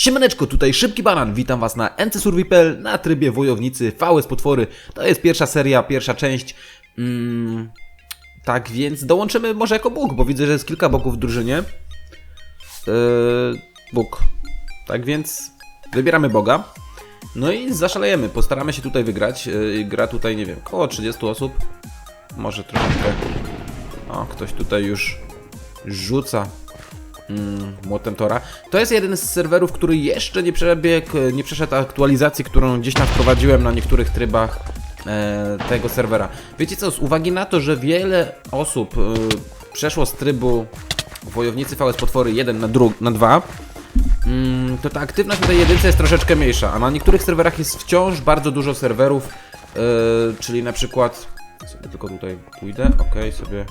Siemaneczko, tutaj Szybki Banan, witam was na NC Survival na trybie Wojownicy VS Potwory. To jest pierwsza seria, pierwsza część. Mm, tak więc dołączymy może jako Bóg, bo widzę, że jest kilka boków w drużynie. Yy, Bóg. Tak więc wybieramy Boga. No i zaszalejemy, postaramy się tutaj wygrać. Yy, gra tutaj, nie wiem, około 30 osób. Może troszeczkę. O, ktoś tutaj już rzuca mm, młotem Tora. To jest jeden z serwerów, który jeszcze nie przebiegł, nie przeszedł aktualizacji, którą gdzieś tam wprowadziłem na niektórych trybach e, tego serwera. Wiecie co, z uwagi na to, że wiele osób e, przeszło z trybu Wojownicy VS Potwory 1 na, na 2, mm, to ta aktywność na tej jedynce jest troszeczkę mniejsza, a na niektórych serwerach jest wciąż bardzo dużo serwerów, e, czyli na przykład... Sobie tylko tutaj pójdę, ok, sobie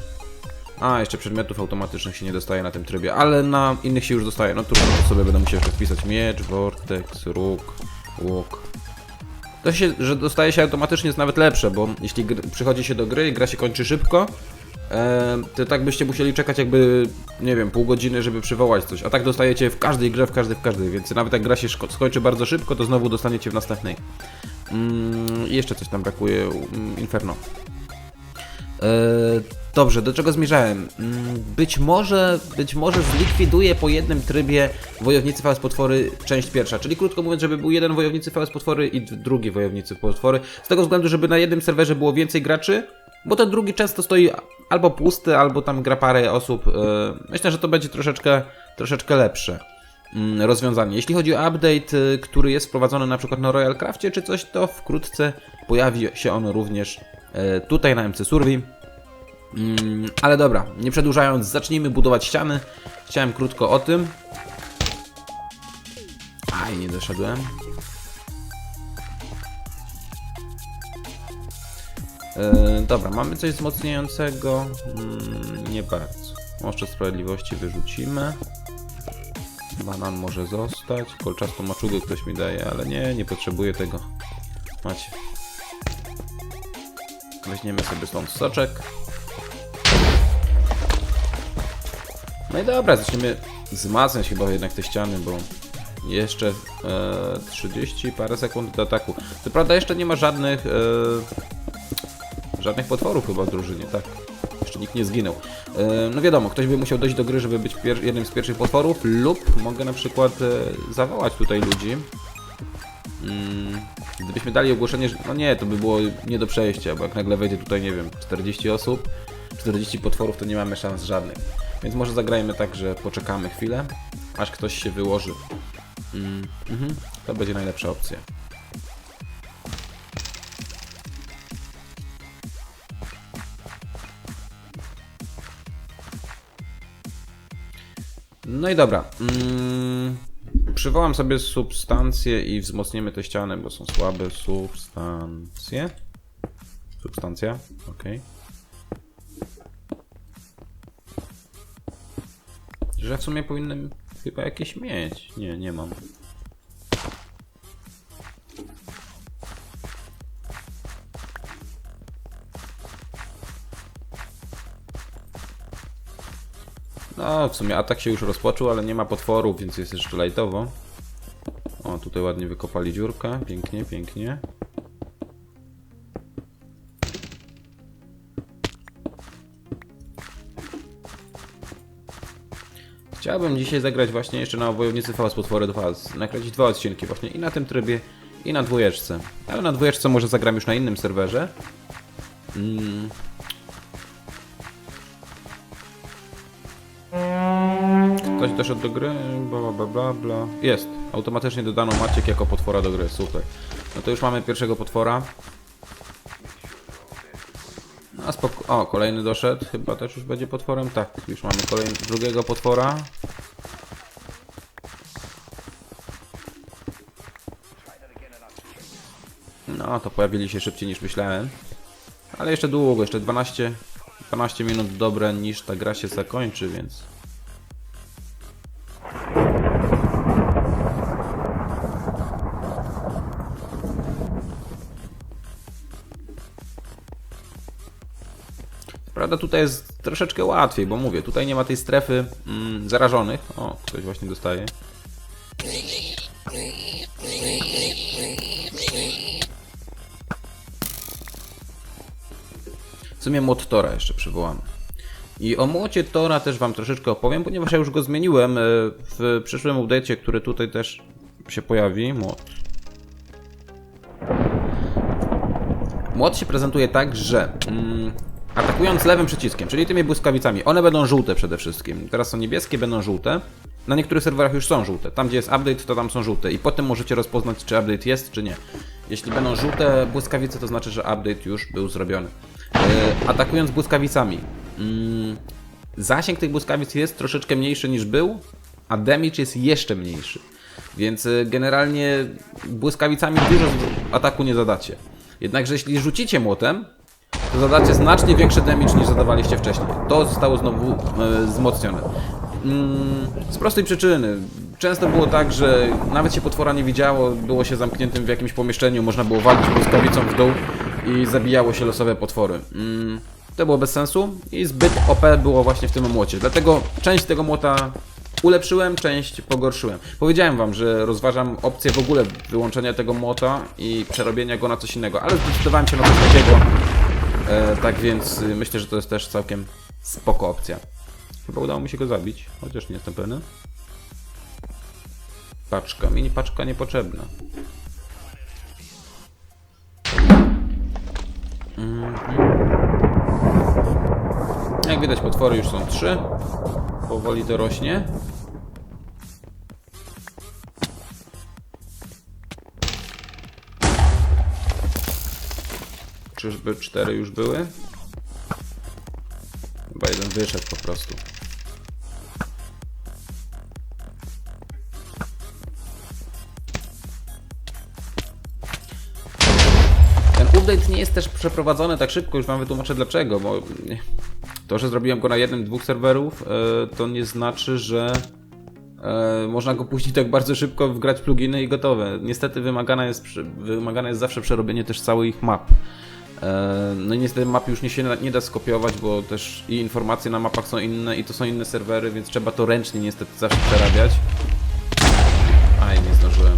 a, jeszcze przedmiotów automatycznych się nie dostaje na tym trybie, ale na innych się już dostaje. No to sobie będę musiał wpisać miecz, vortex, róg, łuk. To się, że dostaje się automatycznie jest nawet lepsze, bo jeśli przychodzi się do gry i gra się kończy szybko, to tak byście musieli czekać jakby, nie wiem, pół godziny, żeby przywołać coś. A tak dostajecie w każdej grze, w każdej, w każdej, więc nawet jak gra się skończy bardzo szybko, to znowu dostaniecie w następnej. Mm, jeszcze coś tam brakuje, Inferno. E, Dobrze, do czego zmierzałem? Mm, Być może, być może zlikwiduję po jednym trybie Wojownicy VS Potwory część pierwsza, czyli krótko mówiąc, żeby był jeden Wojownicy VS Potwory i drugi Wojownicy Potwory, z tego względu, żeby na jednym serwerze było więcej graczy, bo ten drugi często stoi albo pusty, albo tam gra parę osób. E, Myślę, że to będzie troszeczkę, troszeczkę lepsze mm, rozwiązanie. Jeśli chodzi o update, y, który jest wprowadzony na przykład na Royal Crafcie czy coś, to wkrótce pojawi się on również e, tutaj na MC Survey. Mm, ale dobra, nie przedłużając, zacznijmy budować ściany. Chciałem krótko o tym. Aj, nie doszedłem. E, dobra, mamy coś wzmocniającego? Mm, nie bardzo. Może sprawiedliwości wyrzucimy. Banan może zostać. Kolczastą maczugę ktoś mi daje, ale nie, nie potrzebuję tego. Macie. Weźmiemy sobie stąd soczek. No i dobra, zaczniemy wzmacniać chyba jednak te ściany, bo jeszcze e, 30 parę sekund do ataku. Co prawda jeszcze nie ma żadnych e, żadnych potworów chyba w drużynie, tak. Jeszcze nikt nie zginął. E, no wiadomo, ktoś by musiał dojść do gry, żeby być jednym z pierwszych potworów, lub mogę na przykład e, zawołać tutaj ludzi. Mm, gdybyśmy dali ogłoszenie, że no nie, to by było nie do przejścia, bo jak nagle wejdzie tutaj, nie wiem, 40 osób, 40 potworów, to nie mamy szans żadnych. Więc może zagrajmy tak, że poczekamy chwilę, aż ktoś się wyłoży. Mm, mhm, to będzie najlepsza opcja. No i dobra. Mm, przywołam sobie substancje i wzmocnimy te ściany, bo są słabe substancje. Substancja, okej. Że w sumie powinienem chyba jakieś mieć. Nie, nie mam. No, w sumie atak się już rozpoczął, ale nie ma potworów, więc jest jeszcze lajtowo. O, tutaj ładnie wykopali dziurkę. Pięknie, pięknie. Chciałbym dzisiaj zagrać właśnie jeszcze na Wojownicy VS Potwory 2, nakręcić dwa odcinki właśnie i na tym trybie, i na dwójeczce. Ale na dwójeczce może zagram już na innym serwerze. Mm. Ktoś doszedł do gry, bla bla bla bla. Jest, automatycznie dodano Maciek jako potwora do gry, super. No to już mamy pierwszego potwora. A spoko... O, kolejny doszedł. Chyba też już będzie potworem. Tak, już mamy kolejny, drugiego potwora. No, to pojawili się szybciej niż myślałem. Ale jeszcze długo, jeszcze 12, 12 minut dobre, niż ta gra się zakończy, więc... tutaj jest troszeczkę łatwiej, bo mówię, tutaj nie ma tej strefy mm, zarażonych. O, ktoś właśnie dostaje. W sumie młot Tora jeszcze przywołamy. I o młocie Tora też Wam troszeczkę opowiem, ponieważ ja już go zmieniłem e, w przyszłym update'cie, który tutaj też się pojawi. Młot. Młot się prezentuje tak, że mm, atakując lewym przyciskiem, czyli tymi błyskawicami, one będą żółte przede wszystkim. Teraz są niebieskie, będą żółte. Na niektórych serwerach już są żółte. Tam, gdzie jest update, to tam są żółte. I potem możecie rozpoznać, czy update jest, czy nie. Jeśli będą żółte błyskawice, to znaczy, że update już był zrobiony. E, atakując błyskawicami, mm, zasięg tych błyskawic jest troszeczkę mniejszy niż był, a damage jest jeszcze mniejszy. Więc e, generalnie błyskawicami dużo ataku nie zadacie. Jednakże jeśli rzucicie młotem, to zadacie znacznie większy damage niż zadawaliście wcześniej. To zostało znowu e, wzmocnione. Mm, z prostej przyczyny. Często było tak, że nawet się potwora nie widziało, było się zamkniętym w jakimś pomieszczeniu, można było walić błyskawicą w dół i zabijało się losowe potwory. Mm, to było bez sensu i zbyt OP było właśnie w tym młocie. Dlatego część tego młota ulepszyłem, część pogorszyłem. Powiedziałem wam, że rozważam opcję w ogóle wyłączenia tego młota i przerobienia go na coś innego, ale zdecydowałem się na coś takiego. E, tak więc y, myślę, że to jest też całkiem spoko opcja. Chyba udało mi się go zabić, chociaż nie jestem pewny. Paczka, mini paczka niepotrzebna. Mhm. Jak widać potwory już są trzy. Powoli to rośnie. Czyżby cztery już były? Chyba jeden wyszedł po prostu. Ten update nie jest też przeprowadzony tak szybko, już wam wytłumaczę dlaczego, bo to, że zrobiłem go na jednym, dwóch serwerów, e, to nie znaczy, że e, można go puścić tak bardzo szybko, wgrać pluginy i gotowe. Niestety wymagane jest, wymagane jest zawsze przerobienie też całych map. E, No i niestety map już nie się nie da skopiować, bo też i informacje na mapach są inne i to są inne serwery, więc trzeba to ręcznie niestety zawsze przerabiać. Aj, nie zdążyłem.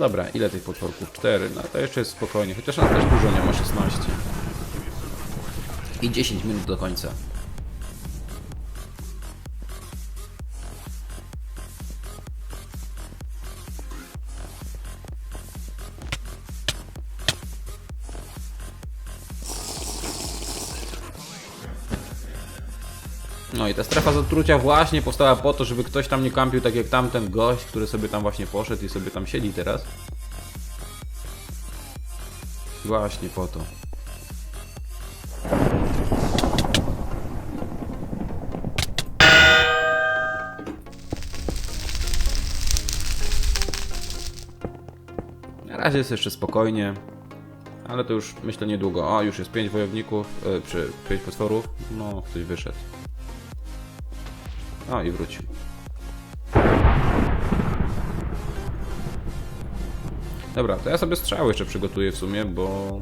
Dobra, ile tych potworków? 4. No to jeszcze jest spokojnie, chociaż on też dużo nie ma 16. I 10 minut do końca. No i ta strefa zatrucia właśnie powstała po to, żeby ktoś tam nie kampił tak jak tamten gość, który sobie tam właśnie poszedł i sobie tam siedzi teraz. Właśnie po to. Na razie jest jeszcze spokojnie, ale to już myślę niedługo. O, już jest 5 wojowników, e, czy 5 potworów. No, ktoś wyszedł. O, i wrócił. Dobra, to ja sobie strzały jeszcze przygotuję w sumie, bo...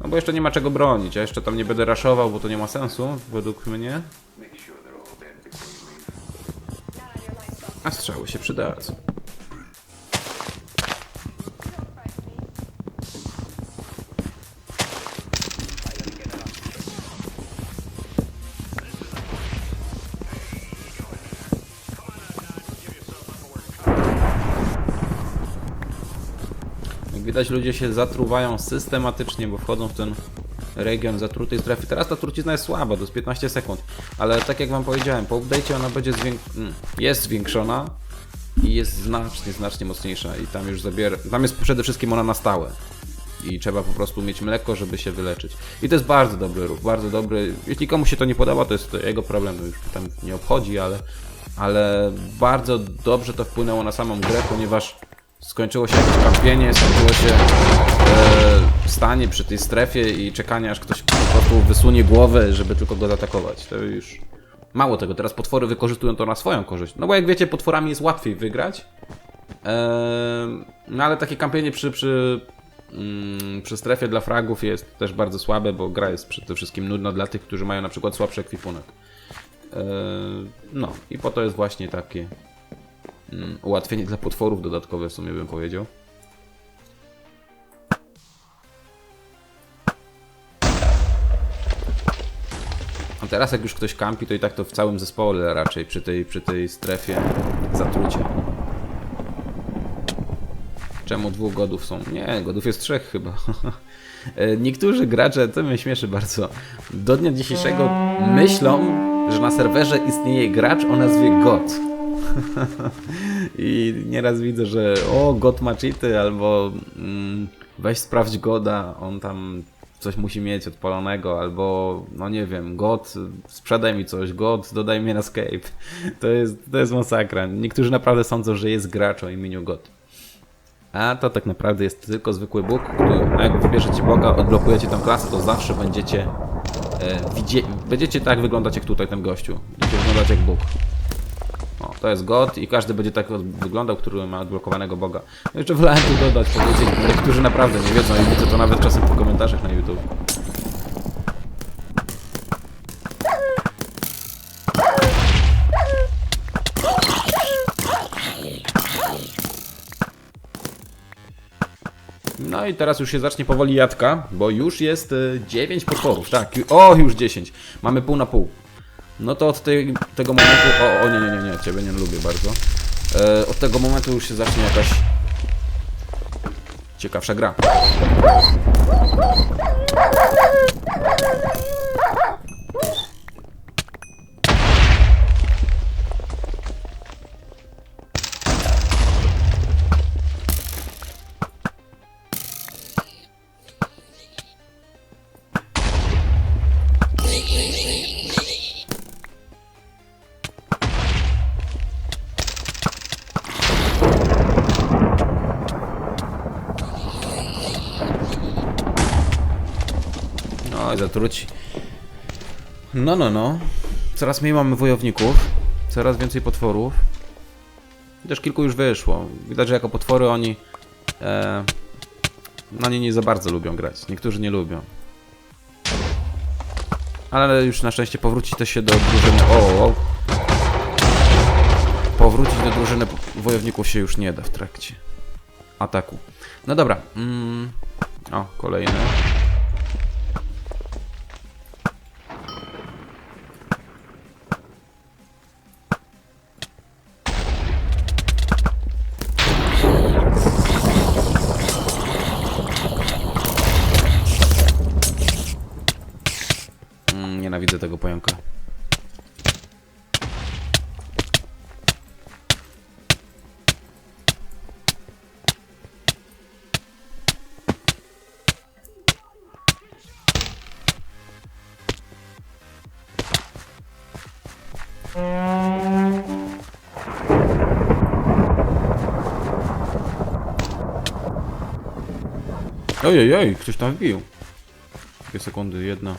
No bo jeszcze nie ma czego bronić, ja jeszcze tam nie będę raszował, bo to nie ma sensu, według mnie. A strzały się przydadzą. Widać ludzie się zatruwają systematycznie, bo wchodzą w ten region zatrutej strefy. Teraz ta trucizna jest słaba, to jest 15 sekund, ale tak jak wam powiedziałem, po update'cie ona będzie zwięk... mm, jest zwiększona i jest znacznie, znacznie mocniejsza i tam już zabiera... Tam jest przede wszystkim ona na stałe. I trzeba po prostu mieć mleko, żeby się wyleczyć. I to jest bardzo dobry ruch, bardzo dobry. Jeśli komuś się to nie podoba, to jest to jego problem, już tam nie obchodzi, ale, ale bardzo dobrze to wpłynęło na samą grę, ponieważ skończyło się jakieś kampienie, skończyło się e, stanie przy tej strefie i czekanie aż ktoś po prostu wysunie głowę, żeby tylko go zaatakować. To już mało tego, teraz potwory wykorzystują to na swoją korzyść. No bo jak wiecie, potworami jest łatwiej wygrać Eee, no ale takie kampienie przy, przy, mm, przy strefie dla fragów jest też bardzo słabe, bo gra jest przede wszystkim nudna dla tych, którzy mają na przykład słabszy ekwipunek. Eee, no i po to jest właśnie takie mm, ułatwienie dla potworów dodatkowe w sumie bym powiedział. A teraz jak już ktoś kampi, to i tak to w całym zespole raczej przy tej, przy tej strefie zatrucie. Czemu dwóch godów są? Nie, godów jest trzech chyba. E, Niektórzy gracze, to mnie śmieszy bardzo, do dnia dzisiejszego myślą, że na serwerze istnieje gracz o nazwie God. I nieraz widzę, że o, God ma cheaty, albo mm, weź sprawdź Goda, on tam coś musi mieć odpalonego, albo no nie wiem, God, sprzedaj mi coś, God, dodaj mnie na Skype. To jest, to jest masakra. Niektórzy naprawdę sądzą, że jest gracz o imieniu God. A to tak naprawdę jest tylko zwykły Bóg, który a jak wybierzecie Boga, odblokujecie tę klasę, to zawsze będziecie e, będziecie tak wyglądać jak tutaj ten gościu. Będziecie wyglądać jak Bóg. To jest God i każdy będzie tak wyglądał, który ma odblokowanego Boga. No jeszcze wolałem tu dodać, powiedzieć, niektórzy naprawdę nie wiedzą i widzę to nawet czasem w komentarzach na YouTube. No i teraz już się zacznie powoli jadka, bo już jest y, 9 potworów, tak, o już 10, mamy pół na pół. No to od tej, tego momentu, o, o nie, nie, nie, nie, ciebie nie lubię bardzo. E, od tego momentu już się zacznie jakaś ciekawsza gra. I zatruci. No, no, no. Coraz mniej mamy wojowników, coraz więcej potworów. Też kilku już wyszło. Widać, że jako potwory oni e, na nie nie za bardzo lubią grać. Niektórzy nie lubią. Ale już na szczęście powrócić to się do drużyny. O, o. Powrócić do drużyny wojowników się już nie da w trakcie ataku. No dobra. Mm. O, kolejny. Ojej, oj, ktoś tam wbił. Dwie sekundy, jedna.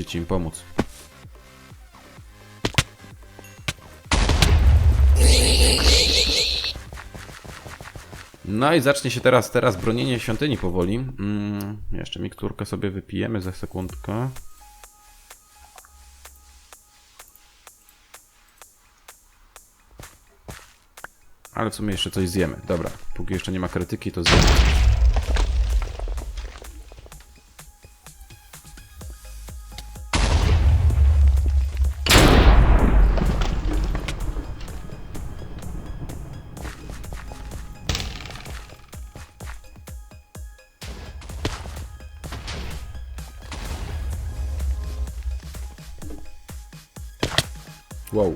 I im pomóc. No i zacznie się teraz, teraz bronienie świątyni powoli. Mm, jeszcze mikturkę sobie wypijemy za sekundkę. Ale w sumie jeszcze coś zjemy. Dobra, póki jeszcze nie ma krytyki, to zjemy. Wow.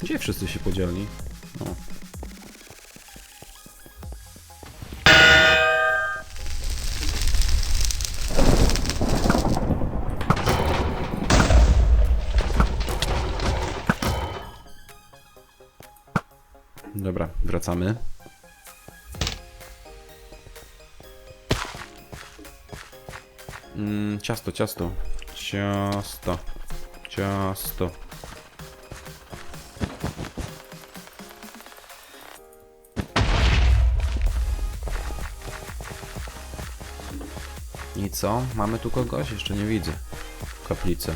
Gdzie wszyscy się podzieli? No. Dobra, wracamy. Mm, ciasto, ciasto. Ciasto. Ciasto. I co? Mamy tu kogoś? Jeszcze nie widzę. Kaplicę.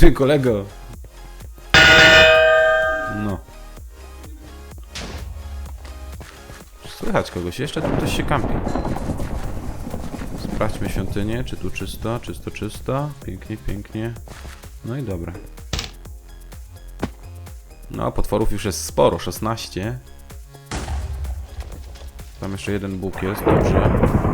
Ty kolego. No. Słychać kogoś, jeszcze tu ktoś się kampi. Sprawdźmy świątynię, czy tu czysto, czysto, czysto. Pięknie, pięknie. No i dobra. No, potworów już jest sporo, 16. Tam jeszcze jeden Bóg jest, dobrze.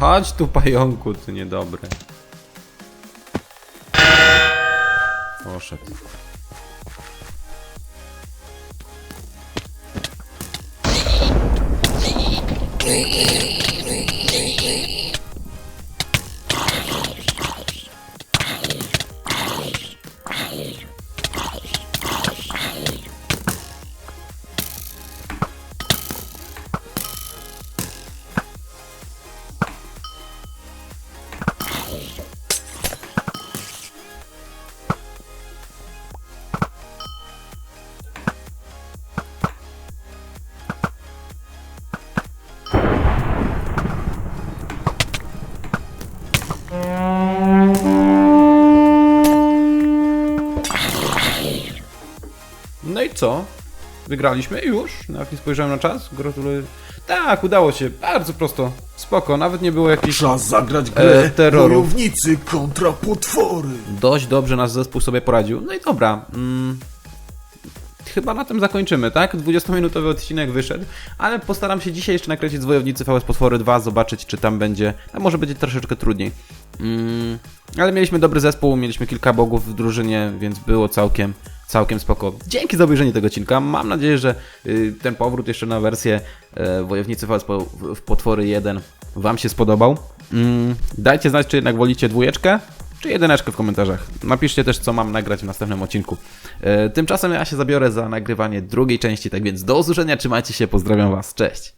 Chodź tu pająku, ty niedobry. Poszedł. No co? Wygraliśmy już? Nawet nie spojrzałem na czas. Gratuluję. Tak, udało się. Bardzo prosto. Spoko, nawet nie było jakichś... Czas zagrać grę E, terroru. Wojownicy kontra potwory. Dość dobrze nasz zespół sobie poradził. No i dobra. Mm, chyba na tym zakończymy, tak? 20-minutowy odcinek wyszedł, ale postaram się dzisiaj jeszcze nakręcić z Wojownicy VS Potwory 2, zobaczyć czy tam będzie, a może będzie troszeczkę trudniej. Mm, ale mieliśmy dobry zespół, mieliśmy kilka bogów w drużynie, więc było całkiem, całkiem spoko. Dzięki za obejrzenie tego odcinka. Mam nadzieję, że y, ten powrót jeszcze na wersję e, Wojownicy VS po, w- w Potwory 1 Wam się spodobał. Mm, dajcie znać, czy jednak wolicie dwójeczkę, czy jedyneczkę w komentarzach. Napiszcie też, co mam nagrać w następnym odcinku. E, tymczasem ja się zabiorę za nagrywanie drugiej części, tak więc do usłyszenia, trzymajcie się, pozdrawiam Was, cześć!